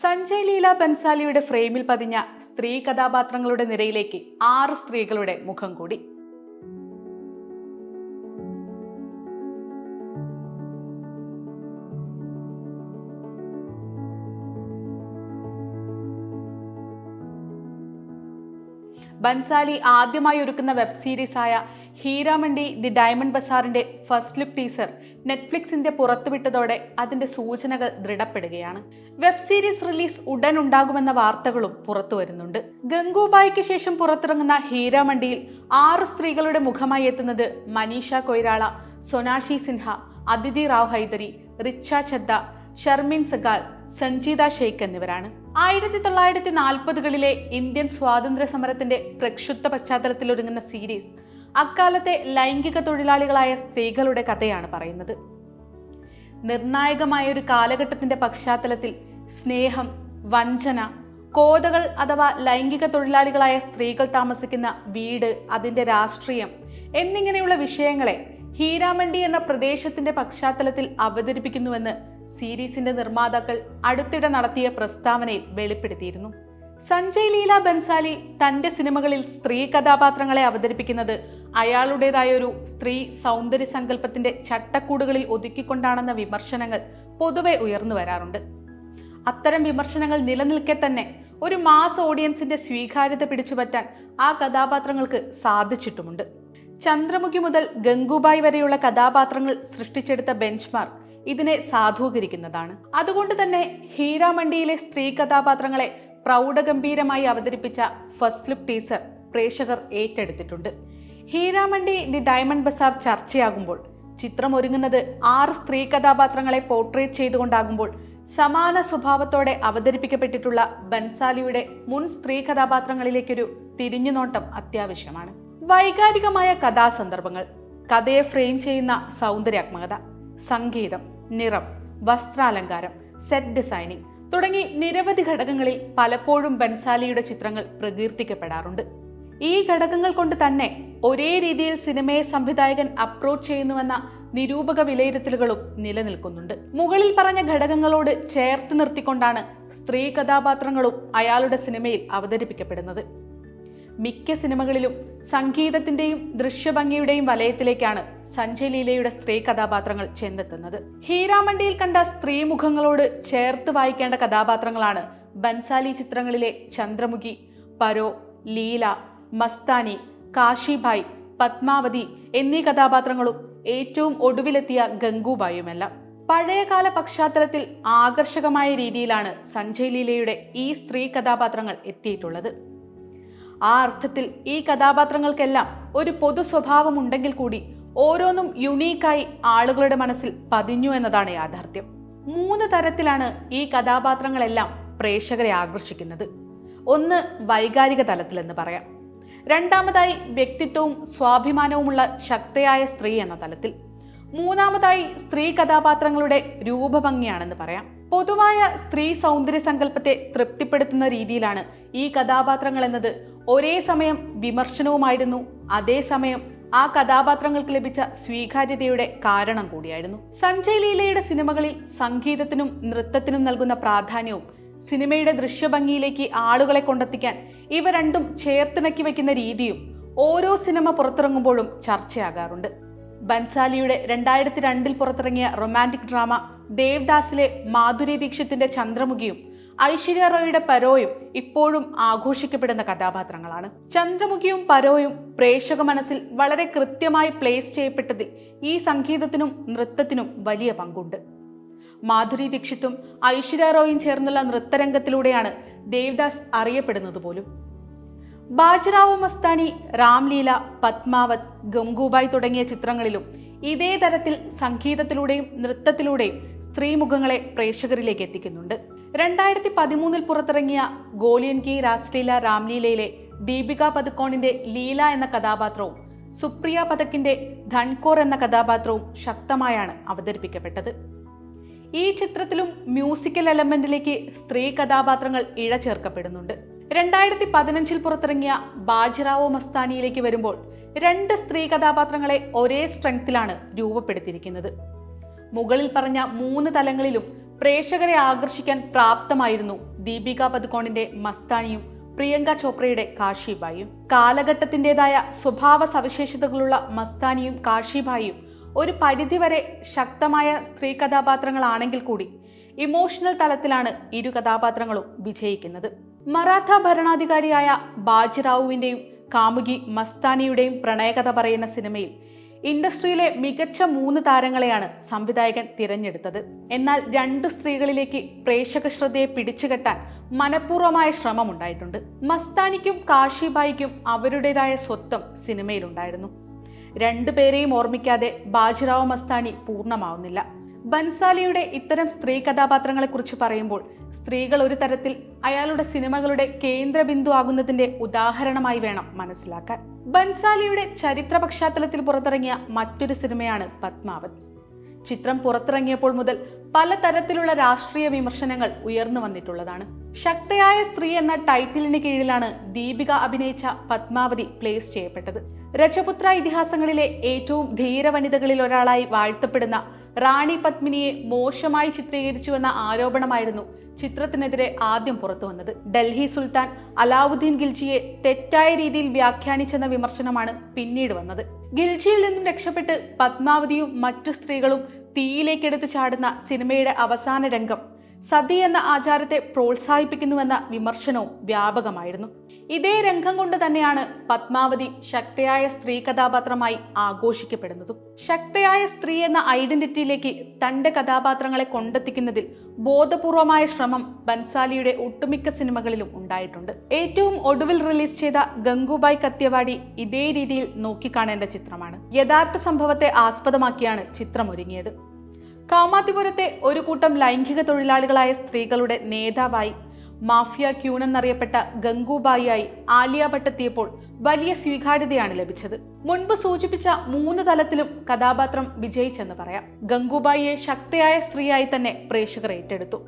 സഞ്ജയ് ലീല ബൻസാലിയുടെ ഫ്രെയിമിൽ പതിഞ്ഞ സ്ത്രീ കഥാപാത്രങ്ങളുടെ നിരയിലേക്ക് ആറ് സ്ത്രീകളുടെ മുഖം കൂടി. ബൻസാലി ആദ്യമായി ഒരുക്കുന്ന വെബ് സീരീസായ ഹീരാമണ്ടി ദി ഡയമണ്ട് ബസാറിന്റെ ഫസ്റ്റ് ലുക്ക് ടീസർ നെറ്റ്ഫ്ലിക്സിന്റെ പുറത്തുവിട്ടതോടെ അതിന്റെ സൂചനകൾ ദൃഢപ്പെടുകയാണ്. വെബ് സീരീസ് റിലീസ് ഉടൻ ഉണ്ടാകുമെന്ന വാർത്തകളും പുറത്തു വരുന്നുണ്ട്. ഗംഗൂബായിക്ക് ശേഷം പുറത്തിറങ്ങുന്ന ഹീരാമണ്ടിയിൽ ആറ് സ്ത്രീകളുടെ മുഖമായി എത്തുന്നത് മനീഷ കൊയ്രാള സൊനാഷി സിൻഹ അതിഥി റാവ് ഹൈദരി റിച്ച ചദ്ദ ഷർമിൻ സഗാൾ സഞ്ജീത ഷെയ്ഖ് എന്നിവരാണ്. ആയിരത്തി തൊള്ളായിരത്തി നാൽപ്പതുകളിലെ ഇന്ത്യൻ സ്വാതന്ത്ര്യ സമരത്തിന്റെ പ്രക്ഷുബ്ധ പശ്ചാത്തലത്തിൽ ഒരുങ്ങുന്ന സീരീസ് അക്കാലത്തെ ലൈംഗിക തൊഴിലാളികളായ സ്ത്രീകളുടെ കഥയാണ് പറയുന്നത്. നിർണായകമായ ഒരു കാലഘട്ടത്തിന്റെ പശ്ചാത്തലത്തിൽ സ്നേഹം വഞ്ചന കോതകൾ അഥവാ ലൈംഗിക തൊഴിലാളികളായ സ്ത്രീകൾ താമസിക്കുന്ന വീട് അതിന്റെ രാഷ്ട്രീയം എന്നിങ്ങനെയുള്ള വിഷയങ്ങളെ ഹീരാമണ്ടി എന്ന പ്രദേശത്തിന്റെ പശ്ചാത്തലത്തിൽ അവതരിപ്പിക്കുന്നുവെന്ന് സീരീസിന്റെ നിർമ്മാതാക്കൾ അടുത്തിടെ നടത്തിയ പ്രസ്താവനയിൽ വെളിപ്പെടുത്തിയിരുന്നു. സഞ്ജയ് ലീല ബൻസാലി തന്റെ സിനിമകളിൽ സ്ത്രീ കഥാപാത്രങ്ങളെ അവതരിപ്പിക്കുന്നത് അയാളുടേതായ ഒരു സ്ത്രീ സൗന്ദര്യ സങ്കല്പത്തിന്റെ ചട്ടക്കൂടുകളിൽ ഒതുക്കിക്കൊണ്ടാണെന്ന വിമർശനങ്ങൾ പൊതുവെ ഉയർന്നു വരാറുണ്ട്. അത്തരം വിമർശനങ്ങൾ നിലനിൽക്കെ തന്നെ ഒരു മാസ് ഓഡിയൻസിന്റെ സ്വീകാര്യത പിടിച്ചുപറ്റാൻ ആ കഥാപാത്രങ്ങൾക്ക് സാധിച്ചിട്ടുമുണ്ട്. ചന്ദ്രമുഖി മുതൽ ഗംഗുബായ് വരെയുള്ള കഥാപാത്രങ്ങൾ സൃഷ്ടിച്ചെടുത്ത ബെഞ്ച്മാർക്ക് ഇതിനെ സാധൂകരിക്കുന്നതാണ്. അതുകൊണ്ട് തന്നെ ഹീരാമണ്ടിയിലെ സ്ത്രീ കഥാപാത്രങ്ങളെ പ്രൗഢഗംഭീരമായി അവതരിപ്പിച്ച ഫസ്റ്റ് ലുക്ക് ടീസർ പ്രേക്ഷകർ ഏറ്റെടുത്തിട്ടുണ്ട്. ഹീരാമണ്ടി ദി ഡയമണ്ട് ബസാർ ചർച്ചയാകുമ്പോൾ ചിത്രം ഒരുങ്ങുന്നത് ആറ് സ്ത്രീ കഥാപാത്രങ്ങളെ പോർട്രേറ്റ് ചെയ്തുകൊണ്ടാകുമ്പോൾ സമാന സ്വഭാവത്തോടെ അവതരിപ്പിക്കപ്പെട്ടിട്ടുള്ള ബൻസാലിയുടെ മുൻ സ്ത്രീ കഥാപാത്രങ്ങളിലേക്കൊരു തിരിഞ്ഞുനോട്ടം അത്യാവശ്യമാണ്. വൈകാരികമായ കഥാസന്ദർഭങ്ങൾ കഥയെ ഫ്രെയിം ചെയ്യുന്ന സൗന്ദര്യാത്മകത സംഗീതം നിറം വസ്ത്രാലങ്കാരം സെറ്റ് ഡിസൈനിങ് തുടങ്ങി നിരവധി ഘടകങ്ങളിൽ പലപ്പോഴും ബൻസാലിയുടെ ചിത്രങ്ങൾ പ്രകീർത്തിക്കപ്പെടാറുണ്ട്. ഈ ഘടകങ്ങൾ കൊണ്ട് തന്നെ ഒരേ രീതിയിൽ സിനിമയെ സംവിധായകൻ അപ്രോച്ച് ചെയ്യുന്നുവെന്ന നിരൂപക വിലയിരുത്തലുകളും നിലനിൽക്കുന്നുണ്ട്. മുകളിൽ പറഞ്ഞ ഘടകങ്ങളോട് ചേർത്ത് നിർത്തിക്കൊണ്ടാണ് സ്ത്രീ കഥാപാത്രങ്ങളും അയാളുടെ സിനിമയിൽ അവതരിപ്പിക്കപ്പെടുന്നത്. മിക്ക സിനിമകളിലും സംഗീതത്തിന്റെയും ദൃശ്യഭംഗിയുടെയും വലയത്തിലേക്കാണ് സഞ്ജയ് ലീലയുടെ സ്ത്രീ കഥാപാത്രങ്ങൾ ചെന്നെത്തുന്നത്. ഹീരാമണ്ടിയിൽ കണ്ട സ്ത്രീ മുഖങ്ങളോട് ചേർത്ത് വായിക്കേണ്ട കഥാപാത്രങ്ങളാണ് ബൻസാലി ചിത്രങ്ങളിലെ ചന്ദ്രമുഖി പരോ ലീല മസ്താനി കാശിഭായ് പത്മാവതി എന്നീ കഥാപാത്രങ്ങളും ഏറ്റവും ഒടുവിലെത്തിയ ഗംഗുബായുമെല്ലാം. പഴയകാല പശ്ചാത്തലത്തിൽ ആകർഷകമായ രീതിയിലാണ് സഞ്ജയ് ലീലയുടെ ഈ സ്ത്രീ കഥാപാത്രങ്ങൾ എത്തിയിട്ടുള്ളത്. ആ അർത്ഥത്തിൽ ഈ കഥാപാത്രങ്ങൾക്കെല്ലാം ഒരു പൊതു സ്വഭാവമുണ്ടെങ്കിൽ കൂടി ഓരോന്നും യുണീക്കായി ആളുകളുടെ മനസ്സിൽ പതിഞ്ഞു എന്നതാണ് യാഥാർത്ഥ്യം. മൂന്ന് തരത്തിലാണ് ഈ കഥാപാത്രങ്ങളെല്ലാം പ്രേക്ഷകരെ ആകർഷിക്കുന്നത്. ഒന്ന് വൈകാരിക തലത്തിലെന്ന് പറയാം. രണ്ടാമതായി വ്യക്തിത്വവും സ്വാഭിമാനവുമുള്ള ശക്തയായ സ്ത്രീ എന്ന തലത്തിൽ. മൂന്നാമതായി സ്ത്രീ കഥാപാത്രങ്ങളുടെ രൂപഭംഗിയാണെന്ന് പറയാം. പൊതുവായ സ്ത്രീ സൗന്ദര്യ സങ്കല്പത്തെ തൃപ്തിപ്പെടുത്തുന്ന രീതിയിലാണ് ഈ കഥാപാത്രങ്ങൾ എന്നത്. ഒരേ സമയം വിമർശനവുമായിരുന്നു. അതേസമയം ആ കഥാപാത്രങ്ങൾക്ക് ലഭിച്ച സ്വീകാര്യതയുടെ കാരണം കൂടിയായിരുന്നു. സഞ്ജയ് ലീലയുടെ സിനിമകളിൽ സംഗീതത്തിനും നൃത്തത്തിനും നൽകുന്ന പ്രാധാന്യവും സിനിമയുടെ ദൃശ്യഭംഗിയിലേക്ക് ആളുകളെ കൊണ്ടെത്തിക്കാൻ ഇവ രണ്ടും ചേർത്തിണക്കി വയ്ക്കുന്ന രീതിയും ഓരോ സിനിമ പുറത്തിറങ്ങുമ്പോഴും ചർച്ചയാകാറുണ്ട്. ബൻസാലിയുടെ രണ്ടായിരത്തി രണ്ടിൽ പുറത്തിറങ്ങിയ റൊമാന്റിക് ഡ്രാമ ദേവ്ദാസിലെ മാധുരി ദീക്ഷിത്തിന്റെ ചന്ദ്രമുഖിയും ഐശ്വര്യ റോയുടെ പരോയും ഇപ്പോഴും ആഘോഷിക്കപ്പെടുന്ന കഥാപാത്രങ്ങളാണ്. ചന്ദ്രമുഖിയും പരോയും പ്രേക്ഷക മനസ്സിൽ വളരെ കൃത്യമായി പ്ലേസ് ചെയ്യപ്പെട്ടതിൽ ഈ സംഗീതത്തിനും നൃത്തത്തിനും വലിയ പങ്കുണ്ട്. മാധുരി ദീക്ഷിത്തും ഐശ്വര്യ റോയും ചേർന്നുള്ള നൃത്തരംഗത്തിലൂടെയാണ് ദേവദാസ് അറിയപ്പെടുന്നത് പോലും. ബാജിറാവു മസ്താനി രാംലീല പത്മാവത് ഗംഗൂബായ് തുടങ്ങിയ ചിത്രങ്ങളിലും ഇതേ തരത്തിൽ സംഗീതത്തിലൂടെയും നൃത്തത്തിലൂടെയും സ്ത്രീമുഖങ്ങളെ പ്രേക്ഷകരിലേക്ക് എത്തിക്കുന്നുണ്ട്. രണ്ടായിരത്തി പതിമൂന്നിൽ പുറത്തിറങ്ങിയ ഗോലിയൻ കി രാസ്ലീല രാംലീലയിലെ ദീപിക പതുക്കോണിന്റെ ലീല എന്ന കഥാപാത്രവും സുപ്രിയ പതക്കിന്റെ ധൻകോർ എന്ന കഥാപാത്രവും ശക്തമായാണ് അവതരിപ്പിക്കപ്പെട്ടത്. ഈ ചിത്രത്തിലും മ്യൂസിക്കൽ എലമെന്റിലേക്ക് സ്ത്രീ കഥാപാത്രങ്ങൾ ഇഴ ചേർക്കപ്പെടുന്നുണ്ട് രണ്ടായിരത്തി പതിനഞ്ചിൽ പുറത്തിറങ്ങിയ ബാജിറാവോ മസ്താനിയിലേക്ക് വരുമ്പോൾ രണ്ട് സ്ത്രീ കഥാപാത്രങ്ങളെ ഒരേ സ്ട്രെങ്ത്തിലാണ് രൂപപ്പെടുത്തിയിരിക്കുന്നത്. മുകളിൽ പറഞ്ഞ മൂന്ന് തലങ്ങളിലും പ്രേക്ഷകരെ ആകർഷിക്കാൻ പ്രാപ്തമായിരുന്നു ദീപിക പദുക്കോണിന്റെ മസ്താനിയും പ്രിയങ്ക ചോപ്രയുടെ കാശിബായും കാലഘട്ടത്തിന്റെതായ സ്വഭാവ സവിശേഷതകളുള്ള മസ്താനിയും കാശിബായും ഒരു പരിധിവരെ ശക്തമായ സ്ത്രീ കഥാപാത്രങ്ങളാണെങ്കിൽ കൂടി ഇമോഷണൽ തലത്തിലാണ് ഇരു കഥാപാത്രങ്ങളും വിജയിക്കുന്നത്. മറാത്ത ഭരണാധികാരിയായ ബാജിറാവുവിന്റെയും കാമുകി മസ്താനിയുടെയും പ്രണയകഥ പറയുന്ന സിനിമയിൽ ഇൻഡസ്ട്രിയിലെ മികച്ച മൂന്ന് താരങ്ങളെയാണ് സംവിധായകൻ തിരഞ്ഞെടുത്തത്. എന്നാൽ രണ്ട് സ്ത്രീകളിലേക്ക് പ്രേക്ഷക ശ്രദ്ധയെ പിടിച്ചുകെട്ടാൻ മനഃപൂർവമായ ശ്രമമുണ്ടായിട്ടുണ്ട്. മസ്താനിക്കും കാശിബായിക്കും അവരുടേതായ സ്വത്വം സിനിമയിലുണ്ടായിരുന്നു. രണ്ടുപേരെയും ഓർമ്മിക്കാതെ ബാജിറാവ് മസ്താനി പൂർണമാവുന്നില്ല. ബൻസാലിയുടെ ഇത്തരം സ്ത്രീ കഥാപാത്രങ്ങളെക്കുറിച്ച് പറയുമ്പോൾ സ്ത്രീകൾ ഒരു തരത്തിൽ അയാളുടെ സിനിമകളുടെ കേന്ദ്രബിന്ദു ആകുന്നതിന്റെ ഉദാഹരണമായി വേണം മനസ്സിലാക്കാൻ. ബൻസാലിയുടെ ചരിത്ര പശ്ചാത്തലത്തിൽ പുറത്തിറങ്ങിയ മറ്റൊരു സിനിമയാണ് പത്മാവത്. ചിത്രം പുറത്തിറങ്ങിയപ്പോൾ മുതൽ പലതരത്തിലുള്ള രാഷ്ട്രീയ വിമർശനങ്ങൾ ഉയർന്നു വന്നിട്ടുള്ളതാണ്. ശക്തയായ സ്ത്രീ എന്ന ടൈറ്റിലിന് കീഴിലാണ് ദീപിക അഭിനയിച്ച പത്മാവതി പ്ലേസ് ചെയ്യപ്പെട്ടത്. രജപുത്ര ഇതിഹാസങ്ങളിലെ ഏറ്റവും ധീര വനിതകളിൽ ഒരാളായി വാഴ്ത്തപ്പെടുന്ന റാണി പത്മിനിയെ മോശമായി ചിത്രീകരിച്ചുവെന്ന ആരോപണമായിരുന്നു ചിത്രത്തിനെതിരെ ആദ്യം പുറത്തു വന്നത്. ഡൽഹി സുൽത്താൻ അലാവുദ്ദീൻ ഗിൽജിയെ തെറ്റായ രീതിയിൽ വ്യാഖ്യാനിച്ചെന്ന വിമർശനമാണ് പിന്നീട് വന്നത്. ഗിൽജിയിൽ നിന്നും രക്ഷപ്പെട്ട് പത്മാവതിയും മറ്റു സ്ത്രീകളും തീയിലേക്കെടുത്ത് ചാടുന്ന സിനിമയുടെ അവസാന രംഗം സതി എന്ന ആചാരത്തെ പ്രോത്സാഹിപ്പിക്കുന്നുവെന്ന വിമർശനവും വ്യാപകമായിരുന്നു. ഇതേ രംഗം കൊണ്ട് തന്നെയാണ് പത്മാവതി ശക്തയായ സ്ത്രീ കഥാപാത്രമായി ആഘോഷിക്കപ്പെടുന്നതും. ശക്തയായ സ്ത്രീ എന്ന ഐഡന്റിറ്റിയിലേക്ക് തന്റെ കഥാപാത്രങ്ങളെ കൊണ്ടെത്തിക്കുന്നതിൽ ബോധപൂർവമായ ശ്രമം ബൻസാലിയുടെ ഒട്ടുമിക്ക സിനിമകളിലും ഉണ്ടായിട്ടുണ്ട്. ഏറ്റവും ഒടുവിൽ റിലീസ് ചെയ്ത ഗംഗുബായ് കത്യവാടി ഇതേ രീതിയിൽ നോക്കിക്കാണേണ്ട ചിത്രമാണ്. യഥാർത്ഥ സംഭവത്തെ ആസ്പദമാക്കിയാണ് ചിത്രം ഒരുങ്ങിയത് കാമാത്തിപുരത്തെ ഒരു കൂട്ടം ലൈംഗിക തൊഴിലാളികളായ സ്ത്രീകളുടെ നേതാവായി മാഫിയ ക്യൂൺ എന്നറിയപ്പെട്ട ഗംഗൂബായിയായി ആലിയ ഭട്ടെത്തിയപ്പോൾ വലിയ സ്വീകാര്യതയാണ് ലഭിച്ചത്. മുൻപ് സൂചിപ്പിച്ച മൂന്ന് തലത്തിലും കഥാപാത്രം വിജയിച്ചെന്ന് പറയാം. ഗംഗൂബായിയെ ശക്തയായ സ്ത്രീയായി തന്നെ പ്രേക്ഷകർ ഏറ്റെടുത്തു.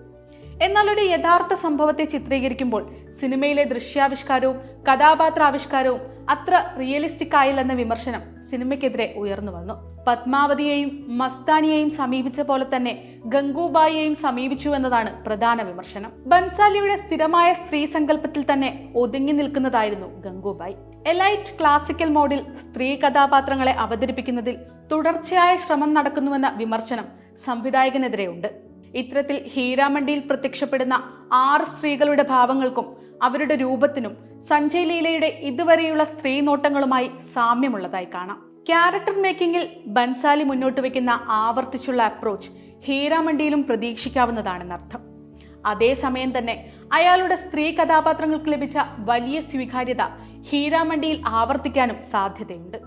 എന്നാൽ ഒരു യഥാർത്ഥ സംഭവത്തെ ചിത്രീകരിക്കുമ്പോൾ സിനിമയിലെ ദൃശ്യാവിഷ്കാരവും കഥാപാത്രാവിഷ്കാരവും അത്ര റിയലിസ്റ്റിക് ആയില്ലെന്ന വിമർശനം സിനിമയ്ക്കെതിരെ ഉയർന്നു വന്നു. പത്മാവതിയെയും മസ്താനിയെയും സമീപിച്ച പോലെ തന്നെ ഗംഗൂബായിയെയും സമീപിച്ചു എന്നതാണ് പ്രധാന വിമർശനം. ബൻസാലിയുടെ സ്ഥിരമായ സ്ത്രീ സങ്കല്പത്തിൽ തന്നെ ഒതുങ്ങി നിൽക്കുന്നതായിരുന്നു ഗംഗൂബായി. എലൈറ്റ് ക്ലാസിക്കൽ മോഡിൽ സ്ത്രീ കഥാപാത്രങ്ങളെ അവതരിപ്പിക്കുന്നതിൽ തുടർച്ചയായ ശ്രമം നടക്കുന്നുവെന്ന വിമർശനം സംവിധായകനെതിരെയുണ്ട്. ഇത്തരത്തിൽ ഹീരാമണ്ടിയിൽ പ്രത്യക്ഷപ്പെടുന്ന ആറ് സ്ത്രീകളുടെ ഭാവങ്ങൾക്കും അവരുടെ രൂപത്തിനും സഞ്ജയ് ലീലയുടെ ഇതുവരെയുള്ള സ്ത്രീ നോട്ടങ്ങളുമായി സാമ്യമുള്ളതായി കാണാം. ക്യാരക്ടർ മേക്കിംഗിൽ ബൻസാലി മുന്നോട്ട് വയ്ക്കുന്ന ആവർത്തിച്ചുള്ള അപ്രോച്ച് ഹീരാമണ്ടിയിലും പ്രതീക്ഷിക്കാവുന്നതാണെന്നർത്ഥം അതേസമയം തന്നെ അയാളുടെ സ്ത്രീ കഥാപാത്രങ്ങൾക്ക് ലഭിച്ച വലിയ സ്വീകാര്യത ഹീരാമണ്ടിയിൽ ആവർത്തിക്കാനും സാധ്യതയുണ്ട്.